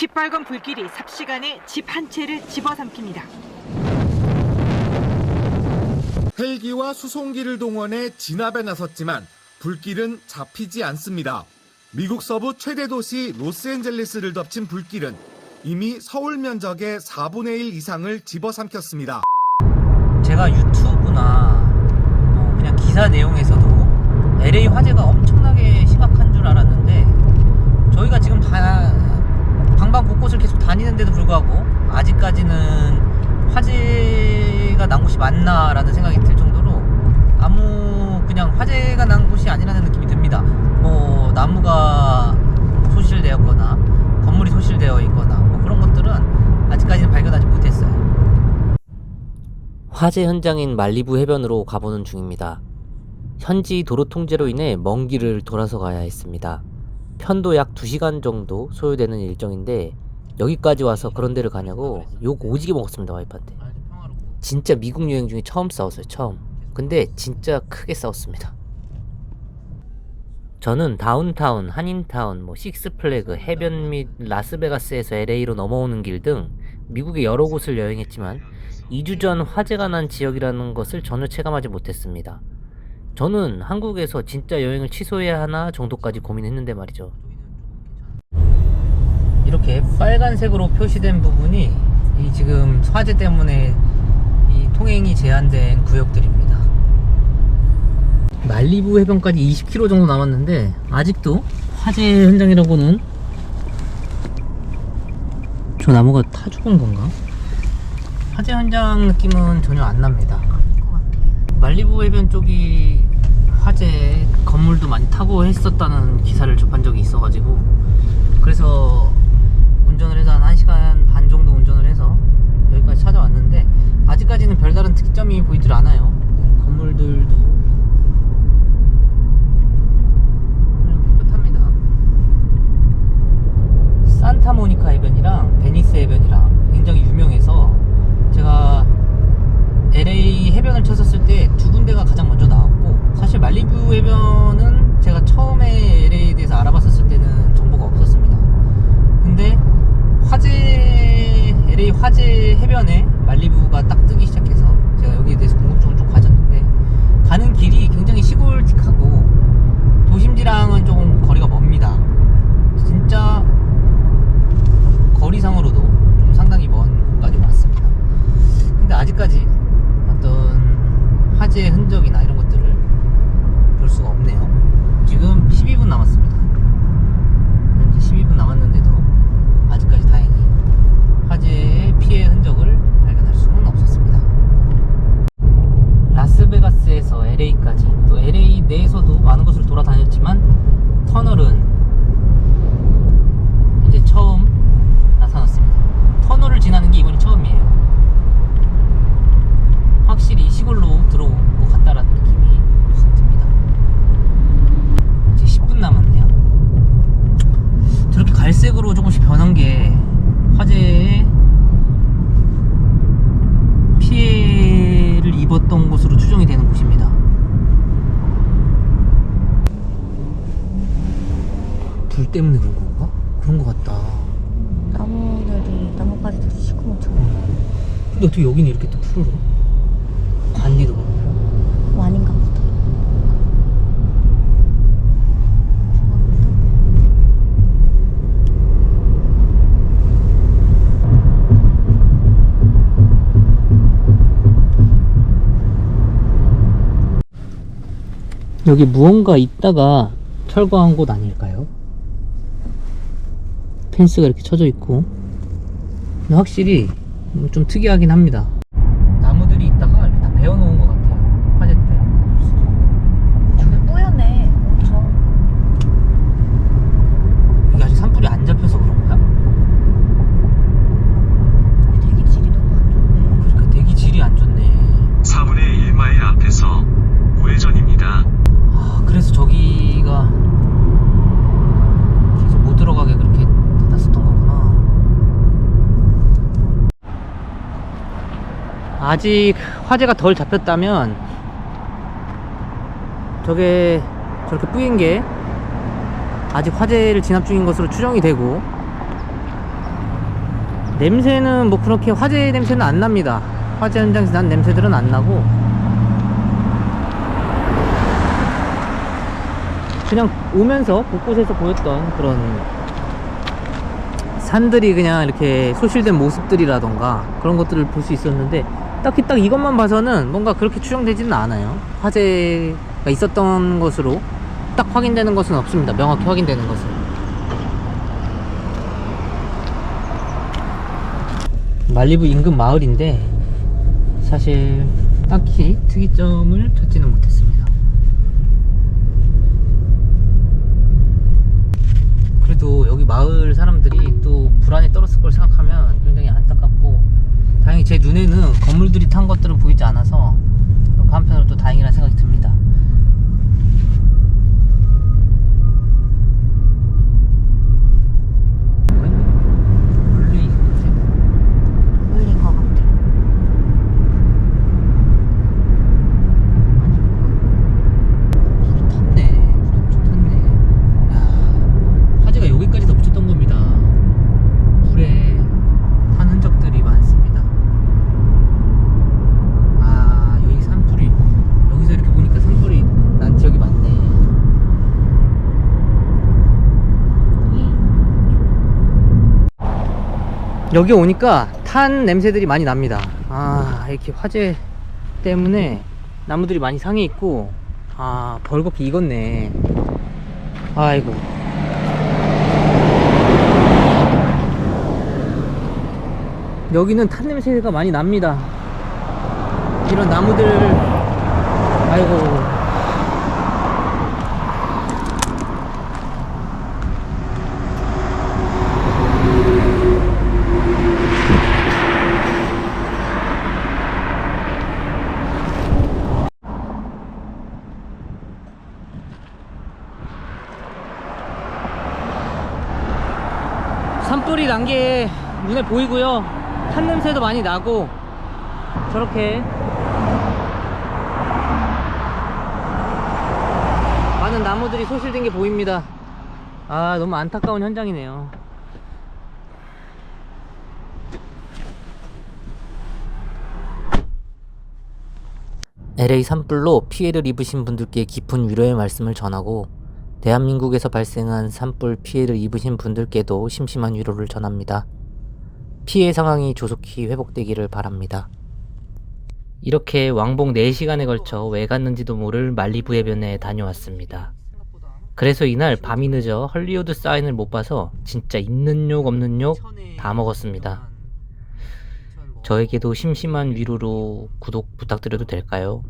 시뻘건 불길이 삽시간에 집 한 채를 집어삼킵니다. 헬기와 수송기를 동원해 진압에 나섰지만 불길은 잡히지 않습니다. 미국 서부 최대 도시 로스앤젤레스를 덮친 불길은 이미 서울 면적의 4분의 1 이상을 집어삼켰습니다. 제가 유튜브나 뭐 그냥 기사 내용에서도 LA 화재가 엄청나게 심각한 줄 알았는데 저희가 지금 다 방방 곳곳을 계속 다니는데도 불구하고 아직까지는 화재가 난 곳이 맞나라는 생각이 들 정도로 아무 그냥 화재가 난 곳이 아니라는 느낌이 듭니다. 뭐 나무가 소실되었거나 건물이 소실되어 있거나 뭐 그런 것들은 아직까지는 발견하지 못했어요. 화재 현장인 말리부 해변으로 가보는 중입니다. 현지 도로 통제로 인해 먼 길을 돌아서 가야 했습니다. 편도 약 2시간 정도 소요되는 일정인데 여기까지 와서 그런 데를 가냐고 욕 오지게 먹었습니다 와이프한테 진짜 미국 여행 중에 처음 싸웠어요 처음 근데 진짜 크게 싸웠습니다 저는 다운타운, 한인타운, 뭐 식스플래그, 해변 및 라스베가스에서 LA로 넘어오는 길 등 미국의 여러 곳을 여행했지만 2주 전 화재가 난 지역이라는 것을 전혀 체감하지 못했습니다. 저는 한국에서 진짜 여행을 취소해야 하나 정도까지 고민했는데 말이죠. 이렇게 빨간색으로 표시된 부분이 이 지금 화재 때문에 이 통행이 제한된 구역들입니다. 말리부 해변까지 20km 정도 남았는데 아직도 화재 현장이라고는 저 나무가 타 죽은 건가? 화재 현장 느낌은 전혀 안 납니다. 말리부 해변 쪽이 화재 건물도 많이 타고 했었다는 기사를 접한 적이 있어가지고 그래서 운전을 해서 한 1시간 반 정도 운전을 해서 여기까지 찾아왔는데 아직까지는 별다른 특점이 보이질 않아요. 건물들도 그냥 깨끗합니다. 산타모니카 해변이랑 베니스 해변이랑 굉장히 유명해서 제가 LA 해변을 쳤었을 때 두 군데가 가장 먼저 나왔고 사실 말리부 해변은 제가 처음에 LA에 대해서 알아봤었을 때는 정보가 없었습니다. 근데 화재 LA 화재 해변에 말리부가 딱 뜨기 시작해서 제가 여기에 대해서 궁금증을 좀 가졌는데 가는 길이 굉장히 시골틱하고 도심지랑은 조금 거리가 멉니다. 진짜 거리상으로도 좀 상당히 먼 곳까지 왔습니다. 근데 아직까지 어떤 화재 흔적이나 이런 것들을 볼 수가 없네요. 지금 12분 남았습니다. 현재 12분 남았는데도 아직까지 다행히 화재의 피해 흔적을 발견할 수는 없었습니다. 라스베가스에서 LA까지 또 LA 내에서도 많은 곳을 돌아다녔지만 터널은 이제 처음 나타났습니다. 터널을 지나는 게 이번이 처음이에요. 확실히 시골로 들어온 것 같다라는 느낌이 확 듭니다. 이제 10분 남았네요. 저렇게 갈색으로 조금씩 변한 게 화재에 피해를 입었던 곳으로 추정이 되는 곳입니다. 불 때문에 그런 건가? 그런 것 같다. 나무들이 나뭇가지도 시커멓죠. 근데 어떻게 여기는 이렇게 또 푸르러? 관리도. 뭐 아닌가 보다. 여기 무언가 있다가 철거한 곳 아닐까요? 펜스가 이렇게 쳐져 있고 확실히 음, 좀 특이하긴 합니다 나무들이 있다가 이렇게 다 베어놓은 것 같아요 화재 때문에 저기 뽀얗네. 엄청. 이게 아직 산불이 안 잡혀서 그런가? 되게 질이 너무 안 좋네. 그러니까 대기 질이 안 좋네 4분의 1마일 앞에서 우회전입니다. 아 그래서 저기가 계속 못 들어가게 그렇게 닫았었던 거구나 아직 화재가 덜 잡혔다면 저게 저렇게 뿌인 게 아직 화재를 진압 중인 것으로 추정이 되고 냄새는 뭐 그렇게 화재 냄새는 안 납니다. 화재 현장에서 난 냄새들은 안 나고 그냥 오면서 곳곳에서 보였던 그런 산들이 그냥 이렇게 소실된 모습들이라던가 그런 것들을 볼 수 있었는데 딱히 딱 이것만 봐서는 뭔가 그렇게 추정되지는 않아요. 화재가 있었던 것으로 딱 확인되는 것은 없습니다. 명확히 확인되는 것은. 말리부 인근 마을인데 사실 딱히 특이점을 찾지는 못했습니다. 그래도 여기 마을 사람들이 또 불안에 떨었을 걸 생각하면 굉장히 안타깝고 다행히 제 눈에는 건물들이 탄 것들은 보이지 않아서 그 한편으로 또 다행이라는 생각이 듭니다. 멀리 울린 것 같아. 불이 탔네. 불이 엄청 탔네. 야, 화재가 여기까지 더 붙였던 겁니다. 불에 탄 흔적들이 많습니다. 아, 여기 산불이, 여기서 이렇게 보니까 산불이 난 지역이 많네. 여기 오니까 탄 냄새들이 많이 납니다. 아, 이렇게 화재 때문에 나무들이 많이 상해 있고, 아, 벌겋게 익었네. 아이고. 여기는 탄 냄새가 많이 납니다. 이런 나무들, 아이고. 산불이 난 게 눈에 보이고요. 탄 냄새도 많이 나고 저렇게 많은 나무들이 소실된 게 보입니다. 아 너무 안타까운 현장이네요. LA 산불로 피해를 입으신 분들께 깊은 위로의 말씀을 전하고 대한민국에서 발생한 산불 피해를 입으신 분들께도 심심한 위로를 전합니다. 피해 상황이 조속히 회복되기를 바랍니다. 이렇게 왕복 4시간에 걸쳐 왜 갔는지도 모를 말리부 해변에 다녀왔습니다. 그래서 이날 밤이 늦어 헐리우드 사인을 못 봐서 진짜 있는 욕 없는 욕 다 먹었습니다. 저에게도 심심한 위로로 구독 부탁드려도 될까요?